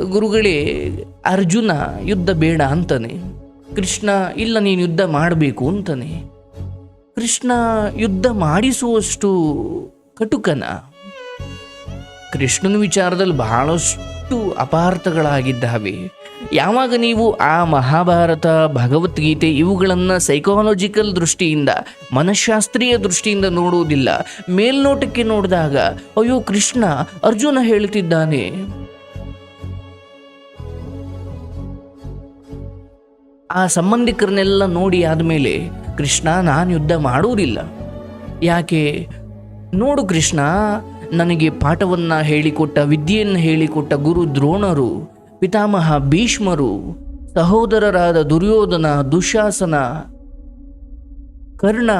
ಗುರುಗಳೇ, ಅರ್ಜುನ ಯುದ್ಧ ಬೇಡ ಅಂತಾನೆ. ಕೃಷ್ಣ, ಇಲ್ಲ ನೀನು ಯುದ್ಧ ಮಾಡಬೇಕು ಅಂತಾನೆ. ಕೃಷ್ಣ ಯುದ್ಧ ಮಾಡಿಸುವಷ್ಟು ಕಟುಕನ. ಕೃಷ್ಣನ ವಿಚಾರದಲ್ಲಿ ಬಹಳಷ್ಟು ಅಪಾರ್ಥಗಳಾಗಿದ್ದಾವೆ. ಯಾವಾಗ ನೀವು ಆ ಮಹಾಭಾರತ, ಭಗವದ್ಗೀತೆ ಇವುಗಳನ್ನು ಸೈಕಾಲಜಿಕಲ್ ದೃಷ್ಟಿಯಿಂದ, ಮನಃಶಾಸ್ತ್ರೀಯ ದೃಷ್ಟಿಯಿಂದ ನೋಡುವುದಿಲ್ಲ. ಮೇಲ್ನೋಟಕ್ಕೆ ನೋಡಿದಾಗ, ಅಯ್ಯೋ ಕೃಷ್ಣ ಅರ್ಜುನ ಹೇಳ್ತಿದ್ದಾನೆ ಆ ಸಂಬಂಧಿಕರನ್ನೆಲ್ಲ ನೋಡಿ ಆದಮೇಲೆ, ಕೃಷ್ಣ, ನಾನು ಯುದ್ಧ ಮಾಡುವುದಿಲ್ಲ ಯಾಕೆ? ನೋಡು ಕೃಷ್ಣ, ನನಗೆ ಪಾಠವನ್ನು ಹೇಳಿಕೊಟ್ಟ, ವಿದ್ಯೆಯನ್ನು ಹೇಳಿಕೊಟ್ಟ ಗುರು ದ್ರೋಣರು, ಪಿತಾಮಹ ಭೀಷ್ಮರು, ಸಹೋದರರಾದ ದುರ್ಯೋಧನ, ದುಶಾಸನ, ಕರ್ಣ,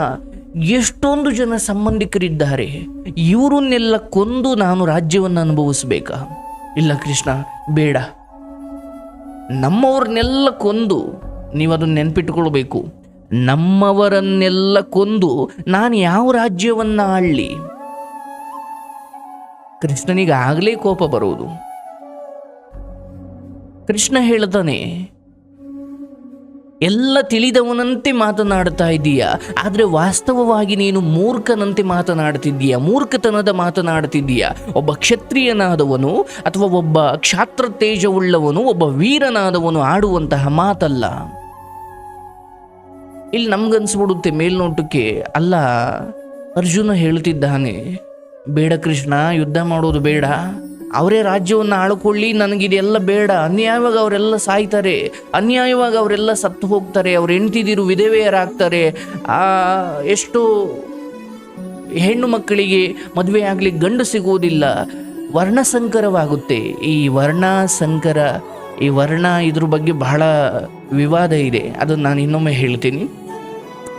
ಎಷ್ಟೊಂದು ಜನ ಸಂಬಂಧಿಕರಿದ್ದಾರೆ. ಇವರನ್ನೆಲ್ಲ ಕೊಂದು ನಾನು ರಾಜ್ಯವನ್ನು ಅನುಭವಿಸಬೇಕಾ? ಇಲ್ಲ ಕೃಷ್ಣ, ಬೇಡ. ನಮ್ಮವ್ರನ್ನೆಲ್ಲ ಕೊಂದು ನೀವು ಅದನ್ನು ನೆನ್ಪಿಟ್ಟುಕೊಳ್ಬೇಕು. ನಮ್ಮವರನ್ನೆಲ್ಲ ಕೊಂದು ನಾನು ಯಾವ ರಾಜ್ಯವನ್ನ ಆಳ್ಲಿ ಕೃಷ್ಣನಿಗೆ ಆಗಲೇ ಕೋಪ ಬರುವುದು. ಕೃಷ್ಣ ಹೇಳ್ತಾನೆ, ಎಲ್ಲ ತಿಳಿದವನಂತೆ ಮಾತನಾಡ್ತಾ ಇದ್ದೀಯ? ಆದರೆ ವಾಸ್ತವವಾಗಿ ನೀನು ಮೂರ್ಖನಂತೆ ಮಾತನಾಡ್ತಿದ್ದೀಯ? ಮೂರ್ಖತನದ ಮಾತನಾಡ್ತಿದ್ದೀಯ? ಒಬ್ಬ ಕ್ಷತ್ರಿಯನಾದವನು ಅಥವಾ ಒಬ್ಬ ಕ್ಷಾತ್ರ ತೇಜವುಳ್ಳವನು ಒಬ್ಬ ವೀರನಾದವನು ಆಡುವಂತಹ ಮಾತಲ್ಲ. ಇಲ್ಲಿ ನಮ್ಗನ್ಸ್ಬಿಡುತ್ತೆ ಮೇಲ್ನೋಟಕ್ಕೆ, ಅಲ್ಲ, ಅರ್ಜುನ ಹೇಳ್ತಿದ್ದಾನೆ, ಬೇಡ ಕೃಷ್ಣ, ಯುದ್ಧ ಮಾಡೋದು ಬೇಡ. ಅವರೇ ರಾಜ್ಯವನ್ನು ಆಳ್ಕೊಳ್ಳಿ, ನನಗಿದೆಲ್ಲ ಬೇಡ. ಅನ್ಯಾಯವಾಗಿ ಅವರೆಲ್ಲ ಸಾಯ್ತಾರೆ, ಅನ್ಯಾಯವಾಗಿ ಅವರೆಲ್ಲ ಸತ್ತು ಹೋಗ್ತಾರೆ, ಅವ್ರು ಹೆಂಡ್ತಿದಿರು ವಿಧವೆಯರಾಗ್ತಾರೆ. ಆ, ಎಷ್ಟು ಹೆಣ್ಣು ಮಕ್ಕಳಿಗೆ ಮದುವೆ ಆಗಲಿ ಗಂಡು ಸಿಗುವುದಿಲ್ಲ. ವರ್ಣಸಂಕರವಾಗುತ್ತೆ. ಈ ವರ್ಣ ಸಂಕರ ಈ ವರ್ಣ ಇದ್ರ ಬಗ್ಗೆ ಬಹಳ ವಿವಾದ ಇದೆ. ಅದನ್ನು ನಾನು ಇನ್ನೊಮ್ಮೆ ಹೇಳ್ತೀನಿ.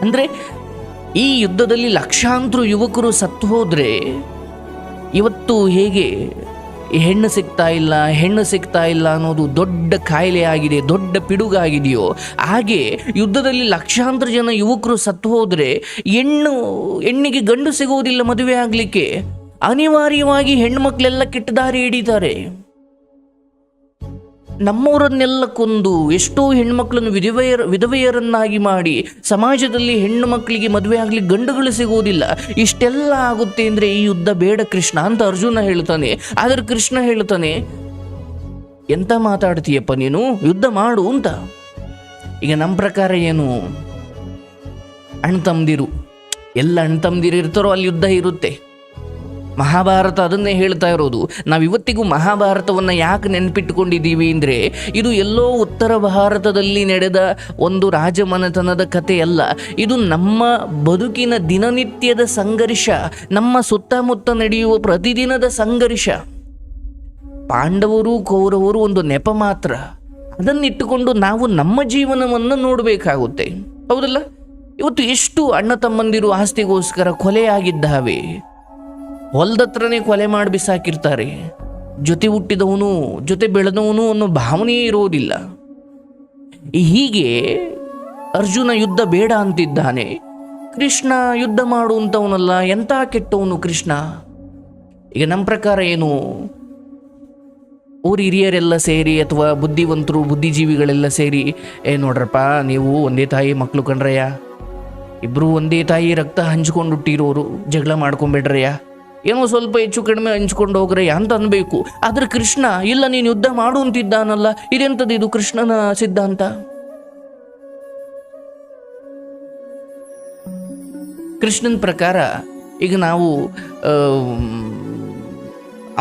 ಅಂದರೆ ಈ ಯುದ್ಧದಲ್ಲಿ ಲಕ್ಷಾಂತರ ಯುವಕರು ಸತ್ತು ಹೋದರೆ ಇವತ್ತು ಹೇಗೆ ಹೆಣ್ಣು ಸಿಗ್ತಾ ಇಲ್ಲ, ಹೆಣ್ಣು ಸಿಗ್ತಾ ಇಲ್ಲ ಅನ್ನೋದು ದೊಡ್ಡ ಕಾಯಿಲೆ ಆಗಿದೆ, ದೊಡ್ಡ ಪಿಡುಗಾಗಿದೆಯೋ? ಹಾಗೆ ಯುದ್ಧದಲ್ಲಿ ಲಕ್ಷಾಂತರ ಜನ ಯುವಕರು ಸತ್ತು ಹೋದರೆ ಹೆಣ್ಣು, ಹೆಣ್ಣಿಗೆ ಗಂಡು ಸಿಗುವುದಿಲ್ಲ ಮದುವೆ ಆಗಲಿಕ್ಕೆ. ಅನಿವಾರ್ಯವಾಗಿ ಹೆಣ್ಮಕ್ಳೆಲ್ಲ ಕೆಟ್ಟ ದಾರಿ ಹಿಡಿತಾರೆ. ನಮ್ಮವರನ್ನೆಲ್ಲ ಕೊಂದು ಎಷ್ಟೋ ಹೆಣ್ಮಕ್ಳನ್ನು ವಿಧವೆಯರ, ವಿಧವೆಯರನ್ನಾಗಿ ಮಾಡಿ ಸಮಾಜದಲ್ಲಿ ಹೆಣ್ಣು ಮಕ್ಕಳಿಗೆ ಮದುವೆ ಆಗಲಿ ಗಂಡುಗಳು ಸಿಗುವುದಿಲ್ಲ. ಇಷ್ಟೆಲ್ಲ ಆಗುತ್ತೆ ಅಂದರೆ ಈ ಯುದ್ಧ ಬೇಡ ಕೃಷ್ಣ ಅಂತ ಅರ್ಜುನ ಹೇಳ್ತಾನೆ. ಆದರೆ ಕೃಷ್ಣ ಹೇಳ್ತಾನೆ, ಎಂತ ಮಾತಾಡ್ತೀಯಪ್ಪ ನೀನು? ಯುದ್ಧ ಮಾಡು ಅಂತ. ಈಗ ನಮ್ಮ ಪ್ರಕಾರ ಏನು? ಅಣ್ಣ ತಮ್ದಿರು ಎಲ್ಲ ಅಣ್ಣ ತಮ್ದಿರು ಇರ್ತಾರೋ ಅಲ್ಲಿ ಯುದ್ಧ ಇರುತ್ತೆ. ಮಹಾಭಾರತ ಅದನ್ನೇ ಹೇಳ್ತಾ ಇರೋದು. ನಾವು ಇವತ್ತಿಗೂ ಮಹಾಭಾರತವನ್ನು ಯಾಕೆ ನೆನಪಿಟ್ಟುಕೊಂಡಿದ್ದೀವಿ ಅಂದರೆ, ಇದು ಎಲ್ಲೋ ಉತ್ತರ ಭಾರತದಲ್ಲಿ ನಡೆದ ಒಂದು ರಾಜಮನೆತನದ ಕಥೆಯಲ್ಲ. ಇದು ನಮ್ಮ ಬದುಕಿನ ದಿನನಿತ್ಯದ ಸಂಘರ್ಷ, ನಮ್ಮ ಸುತ್ತಮುತ್ತ ನಡೆಯುವ ಪ್ರತಿದಿನದ ಸಂಘರ್ಷ. ಪಾಂಡವರು, ಕೌರವರು ಒಂದು ನೆಪ ಮಾತ್ರ. ಅದನ್ನಿಟ್ಟುಕೊಂಡು ನಾವು ನಮ್ಮ ಜೀವನವನ್ನು ನೋಡಬೇಕಾಗುತ್ತೆ. ಹೌದಲ್ಲ? ಇವತ್ತು ಎಷ್ಟು ಅಣ್ಣ ತಮ್ಮಂದಿರು ಆಸ್ತಿಗೋಸ್ಕರ ಕೊಲೆಯಾಗಿದ್ದಾವೆ ಹೊಲ್ದತ್ರನೇ ಕೊಲೆ ಮಾಡಿ ಬಿಸಾಕಿರ್ತಾರೆ. ಜೊತೆ ಹುಟ್ಟಿದವನು, ಜೊತೆ ಬೆಳೆದವನು ಅನ್ನೋ ಭಾವನೆಯೇ ಇರೋದಿಲ್ಲ. ಹೀಗೆ ಅರ್ಜುನ ಯುದ್ಧ ಬೇಡ ಅಂತಿದ್ದಾನೆ. ಕೃಷ್ಣ ಯುದ್ಧ ಮಾಡುವಂಥವನಲ್ಲ, ಎಂಥ ಕೆಟ್ಟವನು ಕೃಷ್ಣ? ಈಗ ನಮ್ಮ ಪ್ರಕಾರ ಏನು? ಊರ ಹಿರಿಯರೆಲ್ಲ ಸೇರಿ ಅಥವಾ ಬುದ್ಧಿವಂತರು, ಬುದ್ಧಿಜೀವಿಗಳೆಲ್ಲ ಸೇರಿ, ಏ ನೋಡ್ರಪ್ಪ, ನೀವು ಒಂದೇ ತಾಯಿ ಮಕ್ಕಳು ಕಣ್ರಯ್ಯ ಇಬ್ಬರು ಒಂದೇ ತಾಯಿ ರಕ್ತ ಹಂಚ್ಕೊಂಡು ಹುಟ್ಟಿರೋರು, ಜಗಳ ಮಾಡ್ಕೊಂಬಿಡ್ರಯ್ಯ? ಏನೋ ಸ್ವಲ್ಪ ಹೆಚ್ಚು ಕಡಿಮೆ ಹಂಚ್ಕೊಂಡು ಹೋಗ್ರೆ ಅಂತ ಅನ್ಬೇಕು. ಆದ್ರೆ ಕೃಷ್ಣ, ಇಲ್ಲ ನೀನು ಯುದ್ಧ ಮಾಡು ಅಂತಿದ್ದಾನಲ್ಲ ಇದೆಂಥದ್ದು ಇದು ಕೃಷ್ಣನ ಸಿದ್ಧಾಂತ? ಕೃಷ್ಣನ ಪ್ರಕಾರ, ಈಗ ನಾವು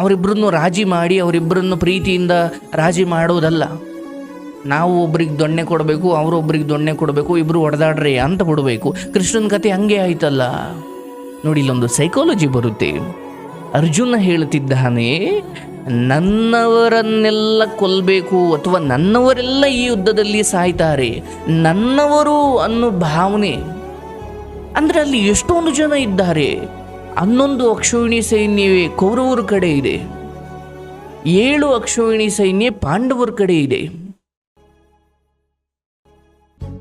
ಅವರಿಬ್ಬರನ್ನು ರಾಜಿ ಮಾಡಿ ಅವರಿಬ್ಬರನ್ನು ಪ್ರೀತಿಯಿಂದ ರಾಜಿ ಮಾಡೋದಲ್ಲ. ನಾವು ಒಬ್ರಿಗೆ ದೊಣ್ಣೆ ಕೊಡಬೇಕು ಅವರೊಬ್ರಿಗೆ ದೊಣ್ಣೆ ಕೊಡಬೇಕು ಇಬ್ಬರು ಹೊಡೆದಾಡ್ರಿ ಅಂತ ಕೊಡಬೇಕು ಕೃಷ್ಣನ ಕತೆ ಹಂಗೆ ಆಯ್ತಲ್ಲ? ನೋಡಿ, ಇಲ್ಲೊಂದು ಸೈಕಾಲಜಿ ಬರುತ್ತೆ. ಅರ್ಜುನ ಹೇಳುತ್ತಿದ್ದಾನೆ, ನನ್ನವರನ್ನೆಲ್ಲ ಕೊಲ್ಲಬೇಕು ಅಥವಾ ನನ್ನವರೆಲ್ಲ ಈ ಯುದ್ಧದಲ್ಲಿ ಸಾಯ್ತಾರೆ, ನನ್ನವರು ಅನ್ನೋ ಭಾವನೆ. ಅಂದರೆ ಅಲ್ಲಿ ಎಷ್ಟೊಂದು ಜನ ಇದ್ದಾರೆ. ಹನ್ನೊಂದು ಅಕ್ಷೋಹಿಣಿ ಸೈನ್ಯವೇ ಕೌರವರ ಕಡೆ ಇದೆ. ಏಳು ಅಕ್ಷೋಹಿಣಿ ಸೈನ್ಯ ಪಾಂಡವರ ಕಡೆ ಇದೆ.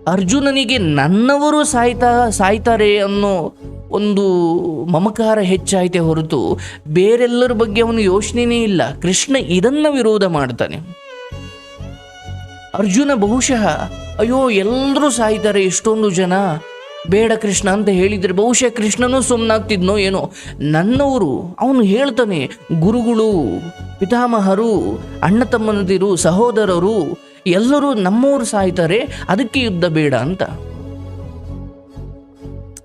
ಅರ್ಜುನನಿಗೆ ನನ್ನವರು ಸಾಯ್ತಾ, ಸಾಯ್ತಾರೆ ಅನ್ನೋ ಒಂದು ಮಮಕಾರ ಹೆಚ್ಚಾಯ್ತೆ ಹೊರತು ಬೇರೆಲ್ಲರ ಬಗ್ಗೆ ಅವನು ಯೋಚನೆಯೇ ಇಲ್ಲ. ಕೃಷ್ಣ ಇದನ್ನು ವಿರೋಧ ಮಾಡ್ತಾನೆ. ಅರ್ಜುನ ಬಹುಶಃ, ಅಯ್ಯೋ ಎಲ್ಲರೂ ಸಾಯ್ತಾರೆ ಎಷ್ಟೊಂದು ಜನ. ಬೇಡ ಕೃಷ್ಣ ಅಂತ ಹೇಳಿದರೆ ಬಹುಶಃ ಕೃಷ್ಣನೂ ಸುಮ್ಮನಾಗ್ತಿದ್ನೋ ಏನೋ. ನನ್ನವರು, ಅವನು ಹೇಳ್ತಾನೆ, ಗುರುಗಳು, ಪಿತಾಮಹರು, ಅಣ್ಣ ತಮ್ಮನದಿರು ಸಹೋದರರು, ಎಲ್ಲರೂ ನಮ್ಮವರು ಸಾಯ್ತಾರೆ, ಅದಕ್ಕೆ ಯುದ್ಧ ಬೇಡ ಅಂತ.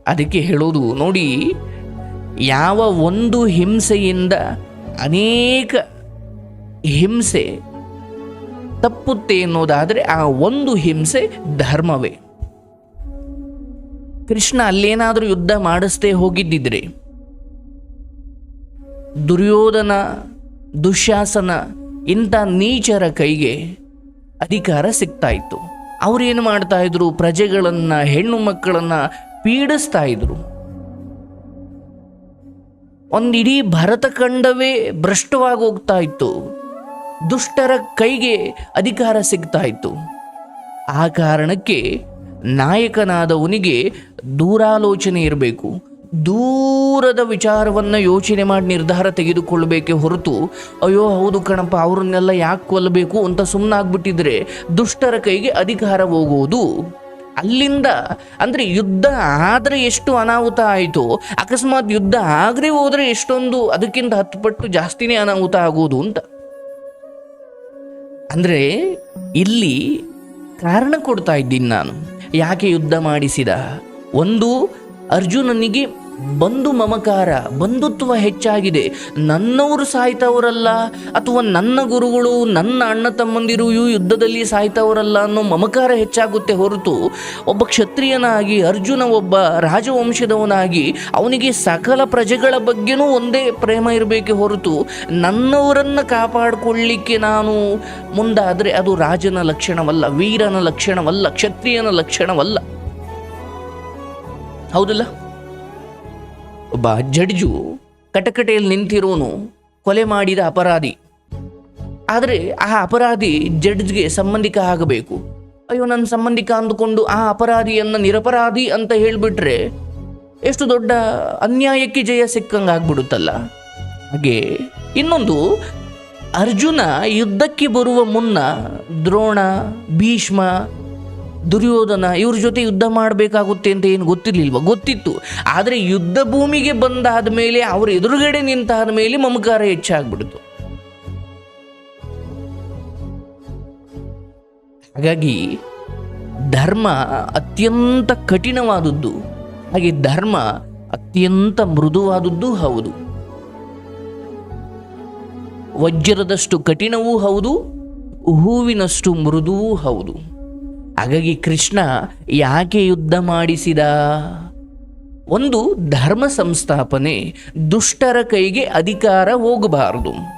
ಅದಕ್ಕೆ ಹೇಳೋದು ನೋಡಿ, ಯಾವ ಒಂದು ಹಿಂಸೆಯಿಂದ ಅನೇಕ ಹಿಂಸೆ ತಪ್ಪುತ್ತೆ ಎನ್ನುವುದಾದರೆ ಆ ಒಂದು ಹಿಂಸೆ ಧರ್ಮವೇ. ಕೃಷ್ಣ ಅಲ್ಲೇನಾದರೂ ಯುದ್ಧ ಮಾಡಿಸ್ತೇ ಹೋಗಿದ್ದಿದ್ರೆ, ದುರ್ಯೋಧನ, ದುಶಾಸನ, ಇಂಥ ನೀಚರ ಕೈಗೆ ಅಧಿಕಾರ ಸಿಗ್ತಾ ಇತ್ತು. ಅವ್ರೇನು ಮಾಡ್ತಾ ಇದ್ರು? ಪ್ರಜೆಗಳನ್ನು, ಹೆಣ್ಣು ಮಕ್ಕಳನ್ನ ಪೀಡಿಸ್ತಾ ಇದ್ರು. ಒಂದಿಡೀ ಭರತಖಂಡವೇ ಭ್ರಷ್ಟವಾಗಿ ಹೋಗ್ತಾ ಇತ್ತು. ದುಷ್ಟರ ಕೈಗೆ ಅಧಿಕಾರ ಸಿಗ್ತಾ ಇತ್ತು. ಆ ಕಾರಣಕ್ಕೆ ನಾಯಕನಾದವನಿಗೆ ದೂರಾಲೋಚನೆ ಇರಬೇಕು. ದೂರದ ವಿಚಾರವನ್ನು ಯೋಚನೆ ಮಾಡಿ ನಿರ್ಧಾರ ತೆಗೆದುಕೊಳ್ಳಬೇಕೆ ಹೊರತು, ಅಯ್ಯೋ ಹೌದು ಕಣಪ್ಪ, ಅವ್ರನ್ನೆಲ್ಲ ಯಾಕೆ ಕೊಲ್ಲಬೇಕು ಅಂತ ಸುಮ್ಮನಾಗ್ಬಿಟ್ಟಿದ್ರೆ ದುಷ್ಟರ ಕೈಗೆ ಅಧಿಕಾರ ಹೋಗುವುದು ಅಲ್ಲಿಂದ, ಅಂದರೆ ಯುದ್ಧ ಆದರೆ ಎಷ್ಟು ಅನಾಹುತ ಆಯಿತು, ಅಕಸ್ಮಾತ್ ಯುದ್ಧ ಆಗದೆ ಹೋದರೆ ಎಷ್ಟೊಂದು ಅದಕ್ಕಿಂತ ಹತ್ತು ಪಟ್ಟು ಜಾಸ್ತಿನೇ ಅನಾಹುತ ಆಗೋದು ಅಂತ. ಅಂದರೆ ಇಲ್ಲಿ ಕಾರಣ ಕೊಡ್ತಾ ಇದ್ದೀನಿ ನಾನು. ಯಾಕೆ ಯುದ್ಧ ಮಾಡಿಸಿದ? ಒಂದು, ಅರ್ಜುನನಿಗೆ ಬಂಧು ಮಮಕಾರ, ಬಂಧುತ್ವ ಹೆಚ್ಚಾಗಿದೆ. ನನ್ನವರು ಸಾಯ್ತವರಲ್ಲ ಅಥವಾ ನನ್ನ ಗುರುಗಳು, ನನ್ನ ಅಣ್ಣ ತಮ್ಮಂದಿರು ಯುದ್ಧದಲ್ಲಿ ಸಾಯ್ತವರಲ್ಲ ಅನ್ನೋ ಮಮಕಾರ ಹೆಚ್ಚಾಗುತ್ತೆ ಹೊರತು ಒಬ್ಬ ಕ್ಷತ್ರಿಯನಾಗಿ ಅರ್ಜುನ ಒಬ್ಬ ರಾಜವಂಶದವನಾಗಿ ಅವನಿಗೆ ಸಕಲ ಪ್ರಜೆಗಳ ಬಗ್ಗೆನೂ ಒಂದೇ ಪ್ರೇಮ ಇರಬೇಕೆ ಹೊರತು ನನ್ನವರನ್ನು ಕಾಪಾಡಿಕೊಳ್ಳಿಕ್ಕೆ ನಾನು ಮುಂದಾದರೆ ಅದು ರಾಜನ ಲಕ್ಷಣವಲ್ಲ, ವೀರನ ಲಕ್ಷಣವಲ್ಲ, ಕ್ಷತ್ರಿಯನ ಲಕ್ಷಣವಲ್ಲ. ಹೌದಲ್ಲ? ಒಬ್ಬ ಜಡ್ಜು ಕಟಕಟೆಯಲ್ಲಿ ನಿಂತಿರೋನು, ಕೊಲೆ ಮಾಡಿದ ಅಪರಾಧಿ. ಆದರೆ ಆ ಅಪರಾಧಿ ಜಡ್ಜ್ಗೆ ಸಂಬಂಧಿಕ ಆಗಬೇಕು. ಅಯ್ಯೋ ನನ್ನ ಸಂಬಂಧಿಕ ಅಂದುಕೊಂಡು ಆ ಅಪರಾಧಿಯನ್ನು ನಿರಪರಾಧಿ ಅಂತ ಹೇಳಿಬಿಟ್ರೆ ಎಷ್ಟು ದೊಡ್ಡ ಅನ್ಯಾಯಕ್ಕೆ ಜಯ ಸಿಕ್ಕಂಗಾಗ್ಬಿಡುತ್ತಲ್ಲ ಹಾಗೆ ಇನ್ನೊಂದು, ಅರ್ಜುನ ಯುದ್ಧಕ್ಕೆ ಬರುವ ಮುನ್ನ ದ್ರೋಣ, ಭೀಷ್ಮ ದುರ್ಯೋಧನ ಇವ್ರ ಜೊತೆ ಯುದ್ಧ ಮಾಡಬೇಕಾಗುತ್ತೆ ಅಂತ ಏನು ಗೊತ್ತಿರಲಿಲ್ವ? ಗೊತ್ತಿತ್ತು. ಆದರೆ ಯುದ್ಧ ಭೂಮಿಗೆ ಬಂದಾದ ಮೇಲೆ ಅವ್ರ ಎದುರುಗಡೆ ನಿಂತಾದ ಮೇಲೆ ಮಮಕಾರ ಹೆಚ್ಚಾಗ್ಬಿಡ್ತು. ಹಾಗಾಗಿ ಧರ್ಮ ಅತ್ಯಂತ ಕಠಿಣವಾದದ್ದು. ಹಾಗೆ ಧರ್ಮ ಅತ್ಯಂತ ಮೃದುವಾದದ್ದು ಹೌದು. ವಜ್ರದಷ್ಟು ಕಠಿಣವೂ ಹೌದು, ಹೂವಿನಷ್ಟು ಮೃದುವೂ ಹೌದು. ಹಾಗಾಗಿ ಕೃಷ್ಣ ಯಾಕೆ ಯುದ್ಧ ಮಾಡಿಸಿದ? ಒಂದು ಧರ್ಮ ಸಂಸ್ಥಾಪನೆ ದುಷ್ಟರ ಕೈಗೆ ಅಧಿಕಾರ ಹೋಗಬಾರದು.